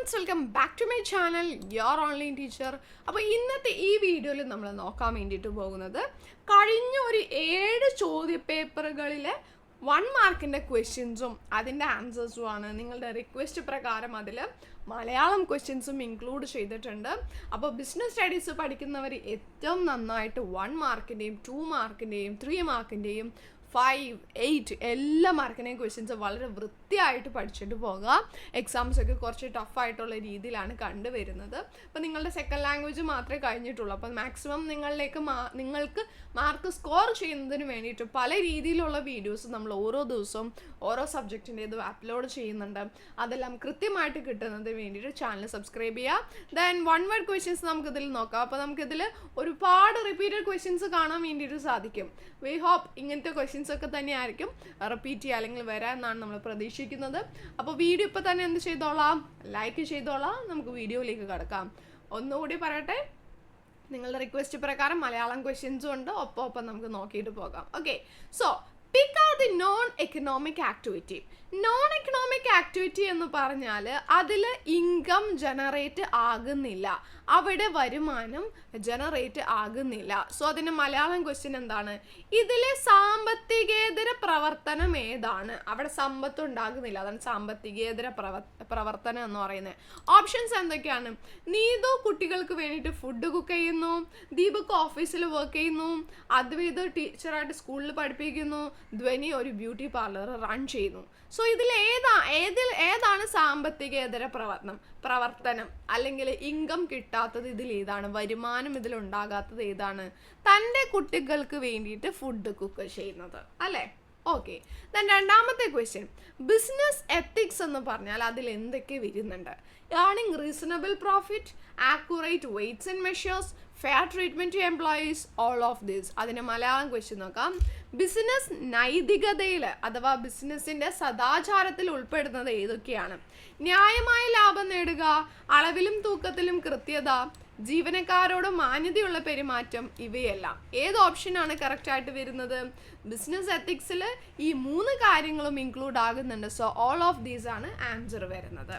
Friends welcome back to my channel. Your online teacher അപ്പോൾ ഇന്നത്തെ ഈ വീഡിയോയിൽ നമ്മൾ നോക്കാൻ വേണ്ടിയിട്ട് പോകുന്നത് കഴിഞ്ഞ ഒരു ഏഴ് ചോദ്യ പേപ്പറുകളിലെ വൺ മാർക്കിന്റെ ക്വസ്റ്റ്യൻസും അതിന്റെ ആൻസേഴ്സും ആണ് നിങ്ങളുടെ റിക്വസ്റ്റ് പ്രകാരം അതിൽ മലയാളം ക്വസ്റ്റ്യൻസും ഇൻക്ലൂഡ് ചെയ്തിട്ടുണ്ട്. അപ്പോൾ ബിസിനസ് സ്റ്റഡീസ് പഠിക്കുന്നവർ ഏറ്റവും നന്നായിട്ട് വൺ മാർക്കിന്റെയും ടു മാർക്കിന്റെയും ത്രീ മാർക്കിന്റെയും ഫൈവ് എയ്റ്റ് എല്ലാ മാർക്കിനെയും ക്വസ്റ്റ്യൻസ് വളരെ വൃത്തിയായിട്ട് പഠിച്ചിട്ട് പോകാം. എക്സാംസൊക്കെ കുറച്ച് ടഫായിട്ടുള്ള രീതിയിലാണ് കണ്ടുവരുന്നത്. അപ്പോൾ നിങ്ങളുടെ സെക്കൻഡ് ലാംഗ്വേജ് മാത്രമേ കഴിഞ്ഞിട്ടുള്ളൂ. അപ്പോൾ മാക്സിമം നിങ്ങളിലേക്ക് നിങ്ങൾക്ക് മാർക്ക് സ്കോർ ചെയ്യുന്നതിന് വേണ്ടിയിട്ട് പല രീതിയിലുള്ള വീഡിയോസ് നമ്മൾ ഓരോ ദിവസവും ഓരോ സബ്ജക്റ്റിന്റേത് അപ്ലോഡ് ചെയ്യുന്നുണ്ട്. അതെല്ലാം കൃത്യമായിട്ട് കിട്ടുന്നതിന് വേണ്ടിയിട്ട് ചാനൽ സബ്സ്ക്രൈബ് ചെയ്യുക. ദെൻ വൺ വേർഡ് ക്വസ്റ്റ്യൻസ് നമുക്കിതിൽ നോക്കാം. അപ്പോൾ നമുക്കിതിൽ ഒരുപാട് റിപ്പീറ്റഡ് ക്വസ്റ്റ്യൻസ് കാണാൻ വേണ്ടിയിട്ട് സാധിക്കും. വി ഹോപ്പ് ഇങ്ങനത്തെ ക്വസ്റ്റ്യൻസ് ഒക്കെ തന്നെയായിരിക്കും. റിപ്പീറ്റ് ചെയ്യുക അല്ലെങ്കിൽ വരാം എന്നാണ് നമ്മൾ പ്രതീക്ഷിക്കുന്നത്. അപ്പോൾ വീഡിയോ ഇപ്പോൾ തന്നെ എന്ത് ചെയ്തോളാം? ലൈക്ക് ചെയ്തോളാം. നമുക്ക് വീഡിയോയിലേക്ക് കിടക്കാം. ഒന്നുകൂടി പറയട്ടെ. നിങ്ങളുടെ റിക്വസ്റ്റ് പ്രകാരം മലയാളം ക്വസ്റ്റ്യൻസും ഉണ്ട്. ഒപ്പം ഒപ്പം നമുക്ക് നോക്കിയിട്ട് പോകാം. Okay so pick are the non economic activity non economic activity എന്ന് പറഞ്ഞാൽ അതിൽ ഇൻകം ജനറേറ്റ് ആകുന്നില്ല. അവിടെ വരുമാനം ജനറേറ്റ് ആകുന്നില്ല. സോ അതിന് മലയാളം ക്വസ്റ്റ്യൻ എന്താണ്? ഇതിലെ സാമ്പത്തികേതര പ്രവർത്തനം ഏതാണ്? അവിടെ സമ്പത്ത് ഉണ്ടാകുന്നില്ല. അതാണ് സാമ്പത്തികേതര പ്രവർ പ്രവർത്തനം എന്ന് പറയുന്നത്. ഓപ്ഷൻസ് എന്തൊക്കെയാണ്? നീതു കുട്ടികൾക്ക് വേണ്ടിയിട്ട് ഫുഡ് കുക്ക് ചെയ്യുന്നു. ദീപക് ഓഫീസിൽ വർക്ക് ചെയ്യുന്നു. അദ്വൈത് ടീച്ചറായിട്ട് സ്കൂളിൽ പഠിപ്പിക്കുന്നു. ധ്വനി ഒരു ബ്യൂട്ടി പാർലർ റൺ ചെയ്യുന്നു. സോ ഇതിൽ ഏതാ ഏതിൽ ഏതാണ് സാമ്പത്തികേതര പ്രവർത്തനം? പ്രവർത്തനം അല്ലെങ്കിൽ ഇൻകം കിട്ടാത്തത് ഇതിൽ ഏതാണ്? വരുമാനം ഇതിൽ ഉണ്ടാകാത്തത് ഏതാണ്? തന്റെ കുട്ടികൾക്ക് വേണ്ടിയിട്ട് ഫുഡ് കുക്ക് ചെയ്യുന്നത് അല്ലേ? ഓക്കെ ദെൻ രണ്ടാമത്തെ ക്വസ്റ്റ്യൻ ബിസിനസ് എത്തിക്സ് എന്ന് പറഞ്ഞാൽ അതിൽ എന്തൊക്കെ വരുന്നുണ്ട്? Earning reasonable profit accurate weights and measures fair treatment to employees all of this അതിന് മലയാളം ക്വസ്റ്റ്യൻ നോക്കാം. ബിസിനസ് നൈതികതയിൽ അഥവാ ബിസിനസ്സിന്റെ സദാചാരത്തിൽ ഉൾപ്പെടുന്നത് ഏതൊക്കെയാണ്? ന്യായമായ ലാഭം നേടുക അളവിലും തൂക്കത്തിലും കൃത്യത ജീവനക്കാരോട് മാന്യതയുള്ള പെരുമാറ്റം ഇവയെല്ലാം. ഏത് ഓപ്ഷനാണ് കറക്റ്റായിട്ട് വരുന്നത്? ബിസിനസ് എത്തിക്സിൽ ഈ മൂന്ന് കാര്യങ്ങളും ഇൻക്ലൂഡ് ആകുന്നുണ്ട്. സോ ഓൾ ഓഫ് ദീസ് ആണ് ആൻസർ വരുന്നത്.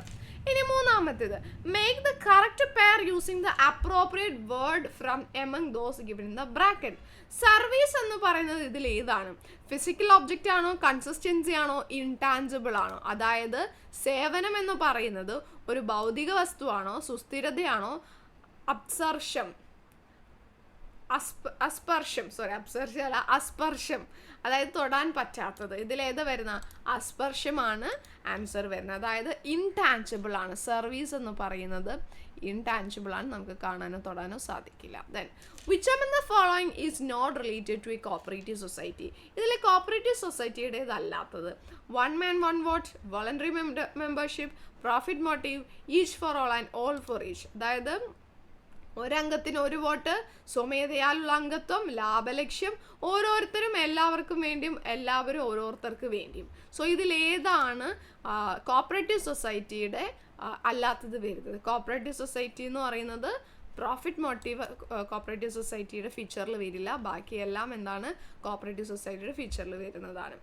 ഇനി മൂന്നാമത്തേത്. Make the correct pair using the appropriate word from among those given the bracket service എന്ന് പറയുന്നത് ഇതിൽ ഏതാണ്? ഫിസിക്കൽ ഒബ്ജക്റ്റ് ആണോ കൺസിസ്റ്റൻസി ആണോ ഇൻടാൻജിബിൾ ആണോ? അതായത് സേവനം എന്ന് പറയുന്നത് ഒരു ഭൗതിക വസ്തുവാണോ സുസ്ഥിരതയാണോ അപ്സർഷം അസ്പ അസ്പർശം സോറി അബ്സർഷം അല്ല അസ്പർശം അതായത് തൊടാൻ പറ്റാത്തത്. ഇതിലേത് വരുന്ന? അസ്പർശമാണ് ആൻസർ വരുന്നത്. അതായത് ഇൻടാഞ്ചിബിൾ ആണ്. സർവീസ് എന്ന് പറയുന്നത് ഇൻടാഞ്ചിബിൾ ആണ്. നമുക്ക് കാണാനോ തൊടാനോ സാധിക്കില്ല. Then which am the following is not related to a cooperative society ഇതിൽ cooperative സൊസൈറ്റിയുടേതല്ലാത്തത് one man one vote voluntary membership profit motive each for all and all for each അതായത് ഒരംഗത്തിന് ഒരു വോട്ട് സ്വമേധയാലുള്ള അംഗത്വം ലാഭലക്ഷ്യം ഓരോരുത്തരും എല്ലാവർക്കും വേണ്ടിയും എല്ലാവരും ഓരോരുത്തർക്ക് വേണ്ടിയും. സോ ഇതിലേതാണ് കോപ്പറേറ്റീവ് സൊസൈറ്റിയുടെ അല്ലാത്തത് വരുന്നത്? കോപ്പറേറ്റീവ് സൊസൈറ്റി എന്ന് പറയുന്നത് പ്രോഫിറ്റ് മോട്ടീവ് കോപ്പറേറ്റീവ് സൊസൈറ്റിയുടെ ഫീച്ചറിൽ വരില്ല. ബാക്കിയെല്ലാം എന്താണ്? കോപ്പറേറ്റീവ് സൊസൈറ്റിയുടെ ഫീച്ചറിൽ വരുന്നതാണ്.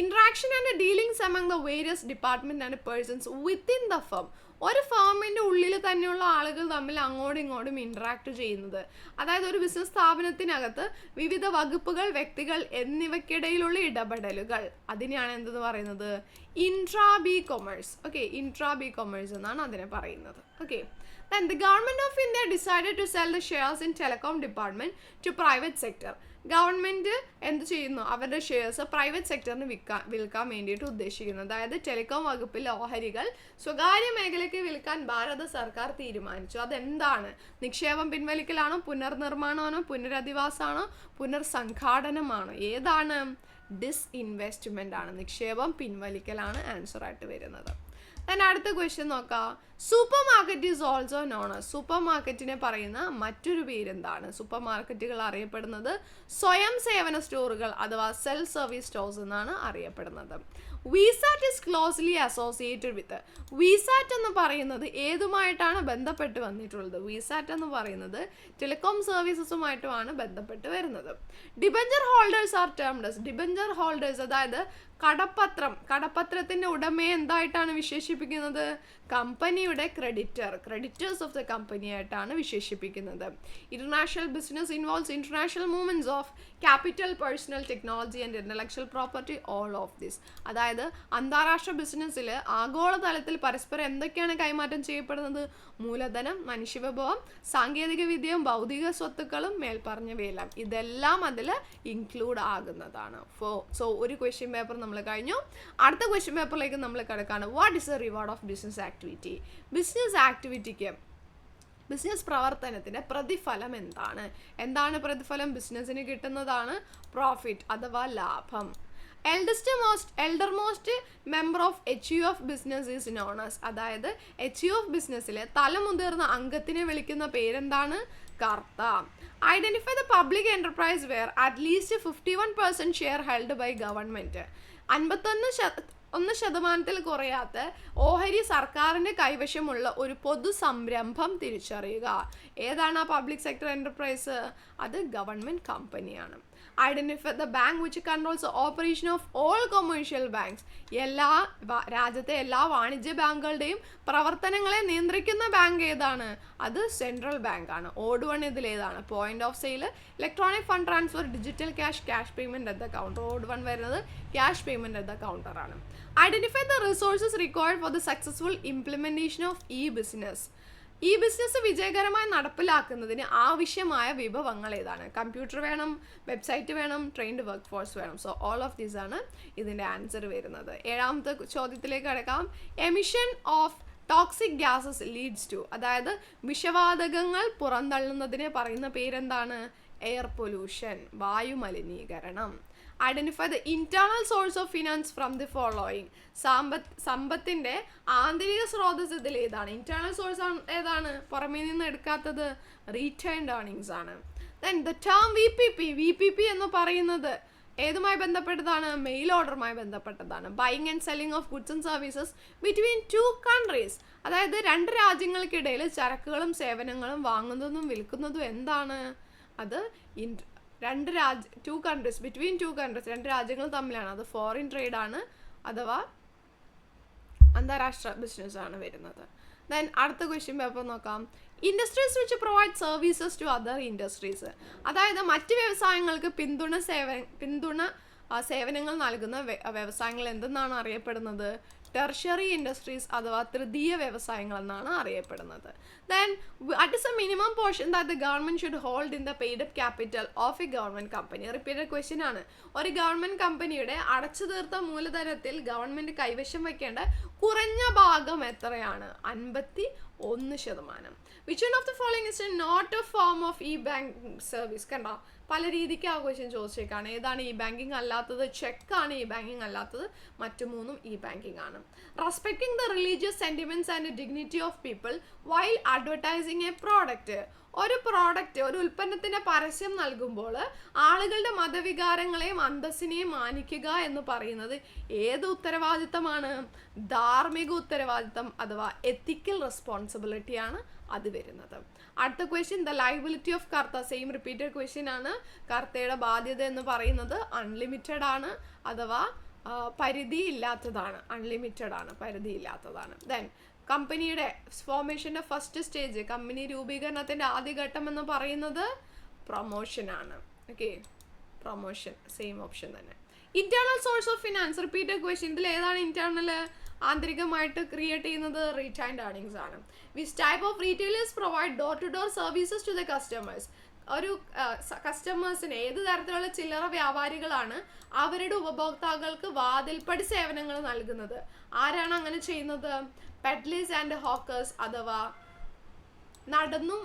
Interaction and dealings among the various department and persons within the firm ഒരു ഫേമിന്റെ ഉള്ളിൽ തന്നെയുള്ള ആളുകൾ തമ്മിൽ അങ്ങോട്ടും ഇങ്ങോട്ടും ഇൻട്രാക്ട് ചെയ്യുന്നത്. അതായത് ഒരു ബിസിനസ് സ്ഥാപനത്തിനകത്ത് വിവിധ വകുപ്പുകൾ വ്യക്തികൾ എന്നിവയ്ക്കിടയിലുള്ള ഇടപെടലുകൾ. അതിനെയാണ് എന്തെന്ന് പറയുന്നത്? Intra B commerce okay intra B commerce എന്നാണ് അതിനെ പറയുന്നത്. Okay then the government of India decided to sell the shares in telecom department to private sector. Government എന്ത് ചെയ്യുന്നു? അവരുടെ ഷെയർസ് പ്രൈവറ്റ് സെക്ടറിന് വിൽക്കാൻ വിൽക്കാൻ വേണ്ടിയിട്ട് ഉദ്ദേശിക്കുന്നു. അതായത് ടെലികോം വകുപ്പിലെ ഓഹരികൾ സ്വകാര്യ മേഖലയ്ക്ക് വിൽക്കാൻ ഭാരത സർക്കാർ തീരുമാനിച്ചു. അതെന്താണ്? നിക്ഷേപം പിൻവലിക്കലാണോ പുനർനിർമ്മാണമാണോ പുനരധിവാസമാണോ പുനർസംഘാടനമാണോ? ഏതാണ്? ഡിസ് ഡിസ്ഇൻവെസ്റ്റ്മെന്റ് ആണ് നിക്ഷേപം പിൻവലിക്കലാണ് ആൻസർ ആയിട്ട് വരുന്നത്. ദെൻ അടുത്ത ക്വസ്റ്റ്യൻ നോക്കാം. Super market is also known super മാർക്കറ്റിനെ പറയുന്ന മറ്റൊരു പേരെന്താണ്? സൂപ്പർ മാർക്കറ്റുകൾ അറിയപ്പെടുന്നത് സ്വയം സേവന സ്റ്റോറുകൾ അഥവാ സെൽഫ് സർവീസ് സ്റ്റോഴ്സ് എന്നാണ് അറിയപ്പെടുന്നത്. VSAT is closely associated with VSAT എന്ന് പറയുന്നത് ഏതുമായിട്ടാണ് ബന്ധപ്പെട്ട് വന്നിട്ടുള്ളത്? വിസാറ്റ് എന്ന് പറയുന്നത് ടെലികോം സർവീസസുമായിട്ടുമാണ് ബന്ധപ്പെട്ട് വരുന്നത്. Debenture holders are ടേംഡേഴ്സ് debenture holders അതായത് കടപ്പത്രം. കടപ്പത്രത്തിന്റെ ഉടമയെ എന്തായിട്ടാണ് വിശേഷിപ്പിക്കുന്നത്? കമ്പനിയുടെ creditor creditors of the company ആയിട്ടാണ് വിശേഷിപ്പിക്കുന്നത്. International business involves international movements of capital personnel technology and intellectual property all of this അതായത് അന്താരാഷ്ട്ര ബിസിനസ്സിൽ ആഗോളതലത്തിൽ പരസ്പരം എന്തൊക്കെയാണ് കൈമാറ്റം ചെയ്യപ്പെടുന്നത്? മൂലധനം മനുഷ്യവിഭവം സാങ്കേതിക വിദ്യയും ഭൗതിക സ്വത്തുക്കളും മേൽപ്പറഞ്ഞവയെല്ലാം ഇതെല്ലാം അതിൽ ഇൻക്ലൂഡ് ആകുന്നതാണ്. ഫോ സോ ഒരു ക്വസ്റ്റ്യൻ പേപ്പർ നമ്മൾ കഴിഞ്ഞു. അടുത്ത ക്വസ്റ്റ്യൻ പേപ്പറിലേക്ക് നമ്മൾ കിടക്കാണ്. What is a reward of business activity business ആക്ടിവിറ്റിക്ക് business പ്രവർത്തനത്തിന്റെ പ്രതിഫലം എന്താണ്? എന്താണ് പ്രതിഫലം? ബിസിനസ്സിന് കിട്ടുന്നതാണ് പ്രോഫിറ്റ് അഥവാ ലാഭം. Eldest most elder most member of H U of business is known as അതായത് എച്ച് യു ഓഫ് ബിസിനസ്സിലെ തലമുതിർന്ന അംഗത്തിനെ വിളിക്കുന്ന പേരെന്താണ്? കർത്ത. Identify the public enterprise where at least fifty one percent share held by government അൻപത്തൊന്ന് ശ ഒന്ന് ശതമാനത്തിൽ കുറയാത്ത ഓഹരി സർക്കാരിന്റെ കൈവശമുള്ള ഒരു പൊതു സംരംഭം തിരിച്ചറിയുക. ഏതാണ് ആ പബ്ലിക് സെക്ടർ എന്റർപ്രൈസ് അത് ഗവൺമെന്റ് കമ്പനിയാണ് identify the bank which controls operation of all commercial banks എല്ലാ രാജ്യത്തെ എല്ലാ വാണിജ്യ ബാങ്കുകളുടെയും പ്രവർത്തനങ്ങളെ നിയന്ത്രിക്കുന്ന ബാങ്ക് ഏതാണ്? അത് സെൻട്രൽ ബാങ്ക് ആണ്. ഓഡ് വൺ ഇതിലേതാണ്. Point of sale electronic fund transfer digital cash cash payment at counter odd one വരുന്നത് cash payment at the counter ആണ്. Identify the resources required for the successful implementation of e business e business വിജയകരമായി നടപ്പിലാക്കുന്നതിന് ആവശ്യമായ വിഭവങ്ങൾ ഏതാണ്? Computer വേണം website വേണം trained work force വേണം. സോ ഓൾ ഓഫ് ദീസ് ആണ് ഇതിന്റെ ആൻസർ വരുന്നത്. ഏഴാമത്തെ ചോദ്യത്തിലേക്ക് കിടക്കാം. Emission of toxic gases leads to അതായത് വിഷവാതകങ്ങൾ പുറന്തള്ളുന്നതിനെ പറയുന്ന പേരെന്താണ്? എയർ പൊല്യൂഷൻ വായു മലിനീകരണം. Identify the internal source of finance from the following സമ്പത്ത് സമ്പത്തിന്റെ ആന്തരിക സ്രോതസ് ഇതിൽ ഏതാണ്? ഇന്റേണൽ സോഴ്സ് ഏതാണ്? പുറമേ നിന്ന് എടുക്കാത്തത് റീറ്റേൺ ഏർണിങ്സ് ആണ്. Then the term V P P V P P എന്ന് പറയുന്നത് ഏതുമായി ബന്ധപ്പെട്ടതാണ്? മെയിൽ ഓർഡറുമായി ബന്ധപ്പെട്ടതാണ്. Buying and selling of goods and services between two countries അതായത് രണ്ട് രാജ്യങ്ങൾക്കിടയിൽ ചരക്കുകളും സേവനങ്ങളും വാങ്ങുന്നതും വിൽക്കുന്നതും എന്താണ്? അത് ഇൻ രണ്ട് രാജ്യ two countries between two countries രണ്ട് രാജ്യങ്ങൾ തമ്മിലാണ്. അത് ഫോറിൻ ട്രേഡ് ആണ് അഥവാ അന്താരാഷ്ട്ര ബിസിനസ് ആണ് വരുന്നത്. ദെൻ അടുത്ത ക്വസ്റ്റ്യൻ പേപ്പർ നോക്കാം. Industries which provide services to other industries അതായത് മറ്റ് വ്യവസായങ്ങൾക്ക് പിന്തുണ സേവ പിന്തുണ സേവനങ്ങൾ നൽകുന്ന വ്യ- വ്യവസായങ്ങൾ എന്തെന്നാണ് അറിയപ്പെടുന്നത്? ടെർഷറി ഇൻഡസ്ട്രീസ് അഥവാ തൃതീയ വ്യവസായങ്ങൾ എന്നാണ് അറിയപ്പെടുന്നത്. It is a minimum portion that the government should hold in the paid up capital of a government company repeated question ആണ്. ഒരു ഗവൺമെന്റ് കമ്പനിയുടെ അടച്ചു തീർത്ത മൂലധനത്തിൽ ഗവൺമെന്റ് കൈവശം വെക്കേണ്ട കുറഞ്ഞ ഭാഗം എത്രയാണ്? അൻപത്തി ഒന്ന് ശതമാനം. Which one of the following is not a form of e bank service കണ്ടോ? പല രീതിക്ക് ആ ക്വസ്റ്റ്യൻ ചോദിച്ചേക്കാണ്. ഏതാണ് ഇ ബാങ്കിങ് അല്ലാത്തത്? ചെക്കാണ് ഇ ബാങ്കിങ് അല്ലാത്തത്. മറ്റു മൂന്നും ഇ ബാങ്കിങ് ആണ്. Respecting the religious sentiments and dignity of people while advertising a product ഒരു പ്രോഡക്റ്റ് ഒരു ഉൽപ്പന്നത്തിന്റെ പരസ്യം നൽകുമ്പോൾ ആളുകളുടെ മതവികാരങ്ങളെയും അന്തസ്സിനെയും മാനിക്കുക എന്ന് പറയുന്നത് ഏത് ഉത്തരവാദിത്തമാണ്? ധാർമ്മിക ഉത്തരവാദിത്തം അഥവാ എത്തിക്കൽ റെസ്പോൺസിബിലിറ്റിയാണ് അത് വരുന്നത്. അടുത്ത question the liability of karta. Same repeated question ആണ്. കർത്തയുടെ ബാധ്യത എന്ന് പറയുന്നത് അൺലിമിറ്റഡ് ആണ് അഥവാ പരിധിയില്ലാത്തതാണ്. അൺലിമിറ്റഡ് ആണ് പരിധി ഇല്ലാത്തതാണ് ദെൻ കമ്പനിയുടെ ഫോർമേഷന്റെ ഫസ്റ്റ് സ്റ്റേജ് കമ്പനി രൂപീകരണത്തിന്റെ ആദ്യഘട്ടം എന്ന് പറയുന്നത് പ്രൊമോഷനാണ് ഓക്കെ പ്രൊമോഷൻ സെയിം ഓപ്ഷൻ തന്നെ. Internal source of finance repeated question ഇതിൽ ഏതാണ് ഇന്റേണൽ ആന്തരികമായിട്ട് ക്രിയേറ്റ് ചെയ്യുന്നത്? റീറ്റൈൻഡ് ഏർണിങ്സ് ആണ്. Which type of retailers provide door to door services to the customers ഒരു കസ്റ്റമേഴ്സിന് ഏത് തരത്തിലുള്ള ചില്ലറ വ്യാപാരികളാണ് അവരുടെ ഉപഭോക്താക്കൾക്ക് വാതിൽപ്പടി സേവനങ്ങൾ നൽകുന്നത്? ആരാണ് അങ്ങനെ ചെയ്യുന്നത്? പെഡ്ലീസ് ആൻഡ് ഹോക്കേഴ്സ് അഥവാ നടന്നും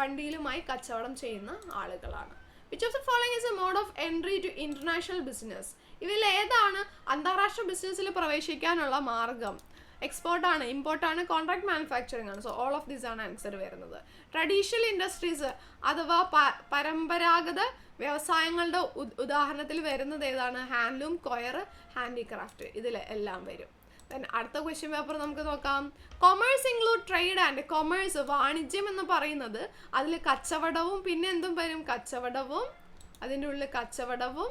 വണ്ടിയിലുമായി കച്ചവടം ചെയ്യുന്ന ആളുകളാണ്. Which of the following is a mode of entry to international business ഇതിൽ ഏതാണ് അന്താരാഷ്ട്ര ബിസിനസ്സിൽ പ്രവേശിക്കാനുള്ള മാർഗം? എക്സ്പോർട്ട് ആണ് ഇമ്പോർട്ട് ആണ് കോൺട്രാക്ട് മാനുഫാക്ചറിങ് ആണ്. സോ ഓൾ ഓഫ് ദീസ് ആണ് ആൻസർ വരുന്നത്. ട്രഡീഷണൽ ഇൻഡസ്ട്രീസ് അഥവാ പരമ്പരാഗത വ്യവസായങ്ങളുടെ ഉദാഹരണത്തിൽ വരുന്നത് ഏതാണ്? ഹാൻഡ്ലൂം കൊയർ ഹാൻഡിക്രാഫ്റ്റ് ഇതിൽ എല്ലാം വരും. അടുത്ത ക്വസ്റ്റ്യൻ പേപ്പർ നമുക്ക് നോക്കാം. Commerce include trade and commerce വാണിജ്യം എന്ന് പറയുന്നത് അതിൽ കച്ചവടവും പിന്നെ എന്തും വരും? കച്ചവടവും അതിന്റെ ഉള്ളിൽ കച്ചവടവും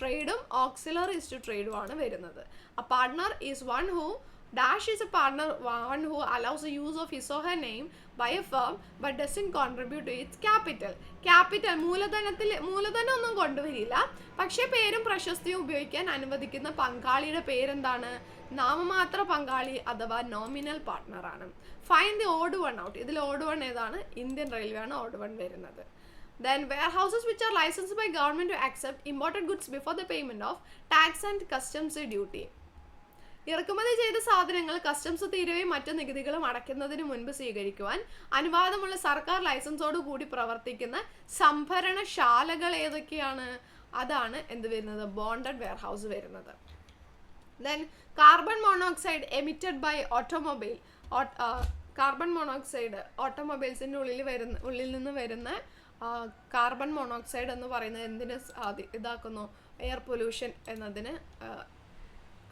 ട്രേഡും ഓക്സിലറീസ് ടു ട്രേഡും ആണ് വരുന്നത്. A partner is one who dash is a partner one who allows the use of his or her name by a firm but doesn't contribute to its capital capital മൂലധനത്തിൽ മൂലധനം ഒന്നും കൊണ്ടുവരില്ല പക്ഷേ പേരും പ്രശസ്തിയും ഉപയോഗിക്കാൻ അനുവദിക്കുന്ന പങ്കാളിയുടെ പേരെന്താണ് നാമമാത്ര പങ്കാളി അഥവാ നോമിനൽ പാർട്ട്ണർ ആണ് find the odd one out ഇതിൽ ഓഡ് വൺ ഏതാണ് ഇന്ത്യൻ റെയിൽവേ ആണ് ഓഡ് വൺ വരുന്നത് Then warehouses which are licensed by government to accept imported goods before the payment of tax and customs duty. ഇറക്കുമതി ചെയ്ത സാധനങ്ങൾ customs തീരുവയും മറ്റു നികുതികളും അടയ്ക്കുന്നതിന് മുൻപ് സ്വീകരിക്കുവാൻ അനുവാദമുള്ള സർക്കാർ ലൈസൻസോട് കൂടി പ്രവർത്തിക്കുന്ന സംഭരണശാലകൾ ഏതൊക്കെയാണ്? അതാണ് എന്ത് വരുന്നത്? ബോണ്ടഡ് വെയർഹൗസ് വരുന്നത്. Then carbon monoxide emitted by automobile carbon monoxide ഓട്ടോമൊബൈൽസിന്റെ ഉള്ളിൽ വരുന്ന ഉള്ളിൽ നിന്ന് വരുന്ന കാർബൺ മോണോക്സൈഡ് എന്ന് പറയുന്നത് എന്തിന് ഇതാക്കുന്നു? എയർ പൊല്യൂഷൻ എന്നതിന്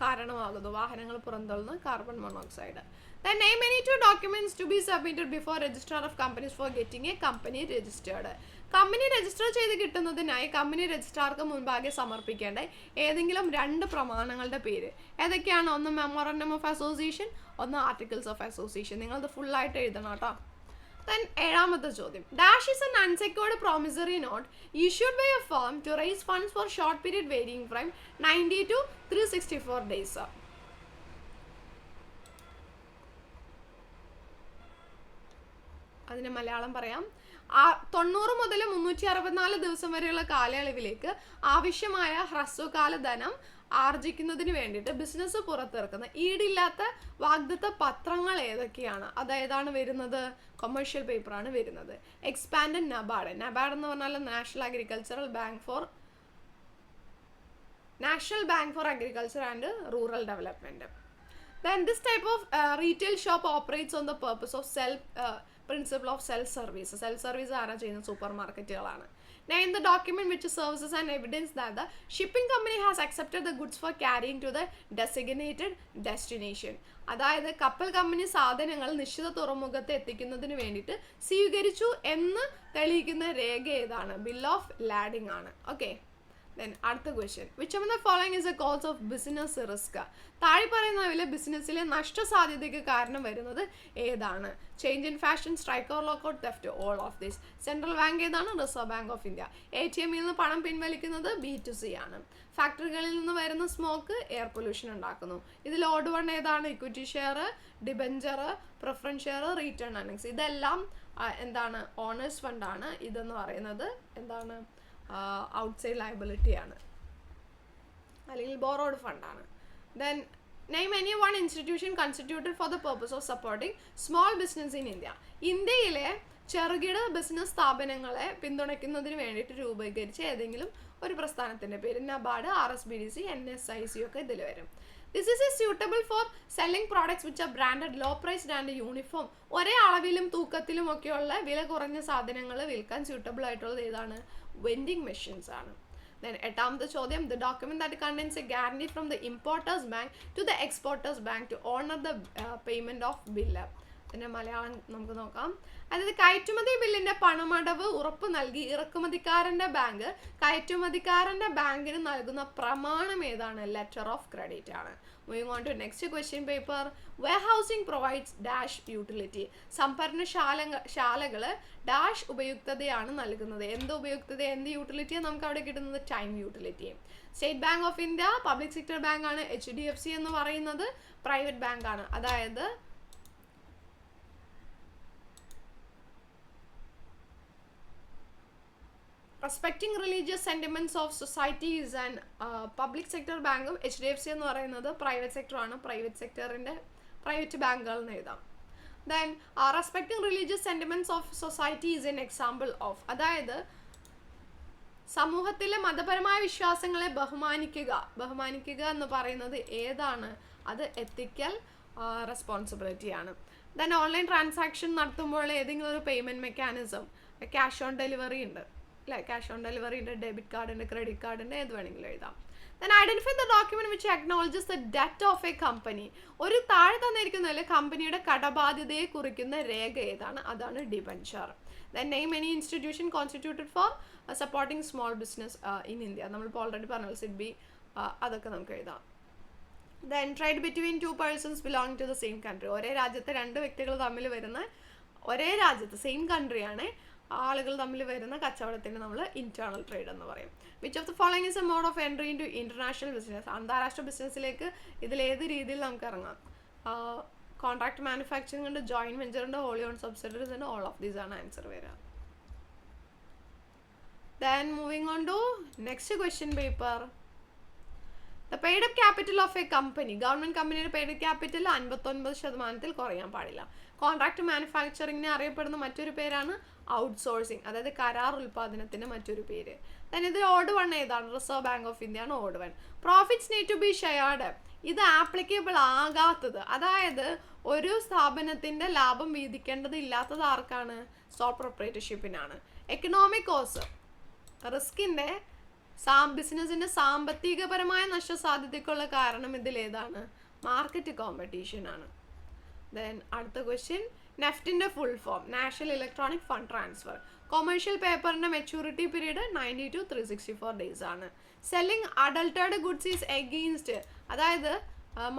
കാരണമാകുന്നു. വാഹനങ്ങൾ പുറന്തള്ളുന്ന carbon monoxide then name any two documents to be submitted before registrar of companies for getting a company registered company register ചെയ്ത് കിട്ടുന്നതിനായി കമ്പനി രജിസ്ട്രാർക്ക് മുൻപാകെ സമർപ്പിക്കേണ്ട ഏതെങ്കിലും രണ്ട് പ്രമാണങ്ങളുടെ പേര്. ഏതൊക്കെയാണ്? ഒന്ന് മെമ്മോറണ്ടം ഓഫ് അസോസിയേഷൻ ഒന്ന് ആർട്ടിക്കിൾസ് ഓഫ് അസോസിയേഷൻ നിങ്ങളത് ഫുള്ളായിട്ട് എഴുതണം കേട്ടോ. ദെൻ ഏഴാമത്തെ ചോദ്യം. Dash is an unsecured promissory note issued by a firm to raise funds for short period varying from ninety to three sixty four days അതിന് മലയാളം പറയാം. ആ തൊണ്ണൂറ് മുതൽ മുന്നൂറ്റി അറുപത്തിനാല് ദിവസം വരെയുള്ള കാലയളവിലേക്ക് ആവശ്യമായ ഹ്രസ്വകാല ധനം ആർജിക്കുന്നതിന് വേണ്ടിയിട്ട് ബിസിനസ് പുറത്തിറക്കുന്ന ഈടില്ലാത്ത വാഗ്ദത്ത പത്രങ്ങൾ ഏതൊക്കെയാണ്? അതേതാണ് വരുന്നത് കൊമേഴ്ഷ്യൽ പേപ്പറാണ് വരുന്നത്. എക്സ്പാൻഡ് നബാഡ് നബാഡ് എന്ന് പറഞ്ഞാൽ national agricultural bank for national bank for agriculture and rural development then this type of retail shop operates on the purpose of self principle of self service self service ആരാ ചെയ്യുന്ന super മാർക്കറ്റുകളാണ് name the document which serves as an evidence that the shipping company has accepted the goods for carrying to the designated destination അതായത് കപ്പൽ company സാധനങ്ങൾ നിശ്ചിത തുറമുഖത്ത് എത്തിക്കുന്നതിന് വേണ്ടിയിട്ട് സ്വീകരിച്ചു എന്ന് തെളിയിക്കുന്ന രേഖ ഏതാണ് ബിൽ ഓഫ് ലാഡിംഗ് ആണ് ഓക്കെ ദെൻ അടുത്ത question which of the following is a cause of business risk താഴെ പറയുന്നവയിലെ ബിസിനസ്സിലെ നഷ്ടസാധ്യതയ്ക്ക് കാരണം വരുന്നത് ഏതാണ്? Change in fashion strike or lockout theft all of this central bank ഏതാണ്? Reserve Bank of India A T എമ്മിൽ നിന്ന് പണം പിൻവലിക്കുന്നത് ബി ടു സി ആണ്. ഫാക്ടറികളിൽ നിന്ന് വരുന്ന സ്മോക്ക് എയർ പൊല്യൂഷൻ ഉണ്ടാക്കുന്നു. ഇതിൽ ഓഡ് വൺ ഏതാണ്? Equity share debenture preference share retained earnings ഇതെല്ലാം എന്താണ്? ഓണേഴ്സ് ഫണ്ടാണ് ഇതെന്ന് പറയുന്നത് എന്താണ്? ഔട്ട്സൈഡ് ലയബിലിറ്റി ആണ്. അല്ലെങ്കിൽ borrowed ഫണ്ടാണ് then name any one institution constituted for the purpose of supporting small business in India ഇന്ത്യയിലെ ചെറുകിട ബിസിനസ് സ്ഥാപനങ്ങളെ പിന്തുണയ്ക്കുന്നതിന് വേണ്ടിയിട്ട് രൂപീകരിച്ച ഏതെങ്കിലും ഒരു പ്രസ്ഥാനത്തിന്റെ പേര് NABARD R S B D C N S I C ഒക്കെ ഇതിൽ വരും. This is a suitable for selling products which are branded low priced and uniform ഒരേ അളവിലും തൂക്കത്തിലും ഒക്കെയുള്ള വില കുറഞ്ഞ സാധനങ്ങൾ വിൽക്കാൻ സ്യൂട്ടബിൾ ആയിട്ടുള്ളത് ഏതാണ്? വെൻഡിങ് മെഷീൻസ് ആണ്. ദെൻ എട്ടാമത്തെ ചോദ്യം the document that contains a guarantee from the importer's bank to the exporter's bank to honour the payment of bill പിന്നെ മലയാളം നമുക്ക് നോക്കാം. അതായത് കയറ്റുമതി ബില്ലിന്റെ പണമടവ് ഉറപ്പ് നൽകി ഇറക്കുമതിക്കാരന്റെ ബാങ്ക് കയറ്റുമതിക്കാരന്റെ ബാങ്കിന് നൽകുന്ന പ്രമാണം ഏതാണ്? ലെറ്റർ ഓഫ് ക്രെഡിറ്റ് ആണ്. Moving on to next question paper warehousing provides dash utility സംഭരണശാല ശാലകൾ ഡാഷ് ഉപയുക്തതയാണ് നൽകുന്നത്. എന്ത് ഉപയുക്തത? എന്ത് യൂട്ടിലിറ്റിയാണ് നമുക്ക് അവിടെ കിട്ടുന്നത്? Time utility state bank of India public sector bank ആണ് എച്ച് ഡി എഫ് സി എന്ന് പറയുന്നത് പ്രൈവറ്റ് ബാങ്ക് ആണ്. അതായത് respecting religious sentiments of societies and public sector ബാങ്കും എച്ച് ഡി എഫ് സി എന്ന് പറയുന്നത് പ്രൈവറ്റ് സെക്ടറാണ് പ്രൈവറ്റ് സെക്ടറിന്റെ പ്രൈവറ്റ് ബാങ്കുകൾ എന്ന് എഴുതാം. Then respecting religious sentiments of society is an example of അതായത് സമൂഹത്തിലെ മതപരമായ വിശ്വാസങ്ങളെ ബഹുമാനിക്കുക. ബഹുമാനിക്കുക എന്ന് പറയുന്നത് ഏതാണ്? അത് എത്തിക്കൽ റെസ്പോൺസിബിലിറ്റിയാണ് ദെൻ ഓൺലൈൻ ട്രാൻസാക്ഷൻ നടത്തുമ്പോൾ ഏതെങ്കിലും ഒരു payment mechanism cash on delivery ഉണ്ട്. അല്ലേ ക്യാഷ് ഓൺ ഡെലിവറി ഉണ്ട് ഡെബിറ്റ് കാർഡ് ഉണ്ട് ക്രെഡിറ്റ് കാർഡ് ഉണ്ട് ഏത് വേണമെങ്കിലും എഴുതാം. Then identify the document which acknowledges the debt of a company ഒരു താഴെ തന്നിരിക്കുന്നതിൽ കമ്പനിയുടെ കടബാധ്യതയെ കുറിക്കുന്ന രേഖ ഏതാണ്? അതാണ് debenture then name any institution constituted for supporting small business in India നമ്മളിപ്പോൾ ഓൾറെഡി പറഞ്ഞു സിഡ് ബി അതൊക്കെ നമുക്ക് എഴുതാം. Then trade between two persons belong to the same country ഒരേ രാജ്യത്തെ രണ്ട് വ്യക്തികൾ തമ്മിൽ വരുന്ന ഒരേ രാജ്യത്ത് സെയിം കൺട്രിയാണ് ആളുകൾ തമ്മിൽ വരുന്ന കച്ചവടത്തിന് നമ്മൾ ഇന്റേണൽ ട്രേഡ് എന്ന് പറയും. Which of the following is a mode of entry into international business അന്താരാഷ്ട്ര ബിസിനസ്സിലേക്ക് ഇതിൽ ഏത് രീതിയിൽ നമുക്ക് ഇറങ്ങാം? കോൺട്രാക്ട് മാനുഫാക്ചറിംഗ് ഉണ്ട് ജോയിന്റ് വെഞ്ചർ ഉണ്ട് ഹോളി ഓൺ സബ്സിഡറീസ് ഉണ്ട് ഓൾ ഓഫ് ദീസ് ആണ് ആൻസർ വരിക. Then moving on to next question paper the paid up capital of a company government കമ്പനിയുടെ പെയ്ഡ് ക്യാപിറ്റൽ അൻപത്തൊൻപത് ശതമാനത്തിൽ കുറയാൻ പാടില്ല. കോൺട്രാക്ട് മാനുഫാക്ചറിങ്ങിനെ അറിയപ്പെടുന്ന മറ്റൊരു പേരാണ് ഔട്ട്സോഴ്സിങ് അതായത് കരാർ ഉൽപാദനത്തിന്റെ മറ്റൊരു പേര്. തന്നെ ഇതിൽ ഓഡ് വൺ ഏതാണ്? റിസർവ് ബാങ്ക് ഓഫ് ഇന്ത്യ ആണ് odd one. Profits need to be shared ഇത് ആപ്ലിക്കബിൾ ആകാത്തത്. അതായത് ഒരു സ്ഥാപനത്തിന്റെ ലാഭം വീതിക്കേണ്ടത് ഇല്ലാത്തത് ആർക്കാണ്? സോൾ പ്രൊപ്പറേറ്റർഷിപ്പിനാണ് എക്കണോമിക് കോസ് റിസ്കിന്റെ സാ ബിസിനസിന്റെ സാമ്പത്തികപരമായ നഷ്ടസാധ്യതയ്ക്കുള്ള കാരണം ഇതിൽ ഏതാണ് മാർക്കറ്റ് കോമ്പറ്റീഷൻ ആണ്. ദെൻ അടുത്ത question നെഫ്റ്റിന്റെ full form national electronic fund transfer commercial പേപ്പറിന്റെ maturity period ninety to three sixty four days ആണ്. Selling adulterated goods is against അതായത്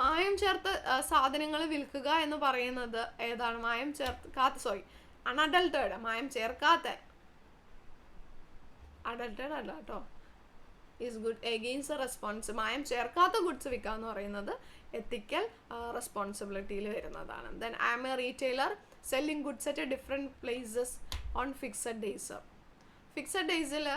മായം ചേർത്ത സാധനങ്ങൾ വിൽക്കുക എന്ന് പറയുന്നത് ഏതാണ്? മായം ചേർക്കാത്ത സോറി അൺഅഡൾട്ടേഡ് മായം ചേർക്കാത്ത. അഡൾട്ടേഡ് അല്ല കേട്ടോ. ഈസ് ഗുഡ് എഗെയിൻസ് റെസ്പോൺസ് മായം ചേർക്കാത്ത ഗുഡ്സ് വിൽക്കുക എന്ന് പറയുന്നത് എത്തിക്കൽ റെസ്പോൺസിബിലിറ്റിയിൽ വരുന്നതാണ്. Then I am a retailer selling goods at a different places on fixed days fixed ഡേയ്സിൽ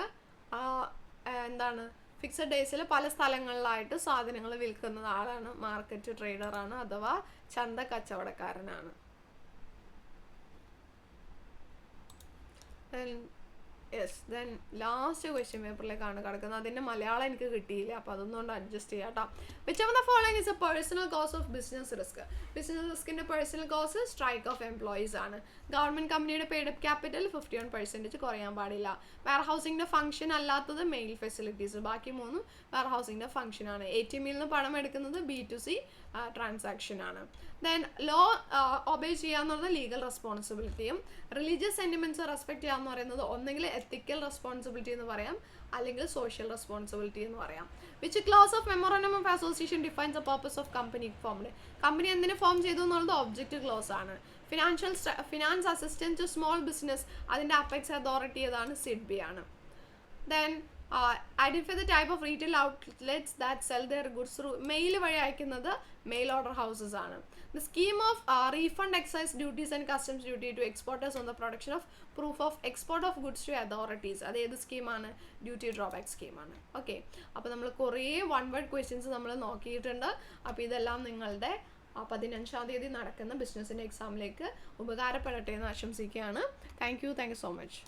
എന്താണ്? ഫിക്സഡ് ഡേയ്സിൽ പല സ്ഥലങ്ങളിലായിട്ട് സാധനങ്ങൾ വിൽക്കുന്ന ആളാണ്. മാർക്കറ്റ് ട്രേഡറാണ് അഥവാ ചന്ത കച്ചവടക്കാരനാണ്. യെസ് ദെൻ ലാസ്റ്റ് ക്വസ്റ്റ്യൻ പേപ്പറിലേക്കാണ് കിടക്കുന്നത്. അതിന്റെ മലയാളം എനിക്ക് കിട്ടിയില്ല അപ്പോൾ അതൊന്നുകൊണ്ട് അഡ്ജസ്റ്റ് ചെയ്യാം കേട്ടോ which of the following is a personal cause of business risk business റിസ്കിന്റെ personal cause strike of employees ആണ്. ഗവൺമെന്റ് കമ്പനിയുടെ paid up capital fifty one percentage കുറയാൻ പാടില്ല. വെയർ ഹൗസിങ്ങിന്റെ ഫംഗ്ഷൻ അല്ലാത്തത് മെയിൽ ഫെസിലിറ്റീസ് ബാക്കി മൂന്നും വെയർ ഫംഗ്ഷൻ ആണ്. എ ടി എമ്മിൽ നിന്ന് പണം എടുക്കുന്നത് ബി ടു സി ട്രാൻസാക്ഷൻ ആണ്. ദെൻ ലോ ഒബേ ചെയ്യുക എന്നുള്ളത് ലീഗൽ റെസ്പോൺസിബിലിറ്റിയും റിലീജിയസ് സെന്റിമെന്റ്സ് റെസ്പെക്ട് എന്ന് പറയുന്നത് ഒന്നെങ്കിൽ എത്തിക്കൽ റെസ്പോൺസിബിലിറ്റി എന്ന് പറയാം അല്ലെങ്കിൽ സോഷ്യൽ റെസ്പോൺസിബിലിറ്റി എന്ന് പറയാം. Which clause of memorandum of association defines the purpose of company formed company എന്തിനു ഫോം ചെയ്തു എന്നുള്ളത് ഒബ്ജക്റ്റ് ക്ലോസ് ആണ്. Financial finance assistance to small business അതിന്റെ അപ്പെക്സ് അതോറിറ്റി ഏതാണ്? സിഡ്ബി ആണ്. Then identify the type of retail outlets that sell their goods through mail വഴി അയക്കുന്നത് mail order houses ആണ്. The scheme of refund excise duties and customs duty to exporters on the production of proof of export of goods to authorities അത് ഏത് സ്കീമാണ് duty drawback സ്കീമാണ് okay അപ്പോൾ നമ്മൾ കുറേ വൺ വേർഡ് ക്വസ്റ്റ്യൻസ് നമ്മൾ നോക്കിയിട്ടുണ്ട്. അപ്പോൾ ഇതെല്ലാം നിങ്ങളുടെ പതിനഞ്ചാം തീയതി നടക്കുന്ന ബിസിനസ്സിന്റെ എക്സാമിലേക്ക് ഉപകാരപ്പെടട്ടെ എന്ന് ആശംസിക്കുകയാണ്. Thank you thank you so much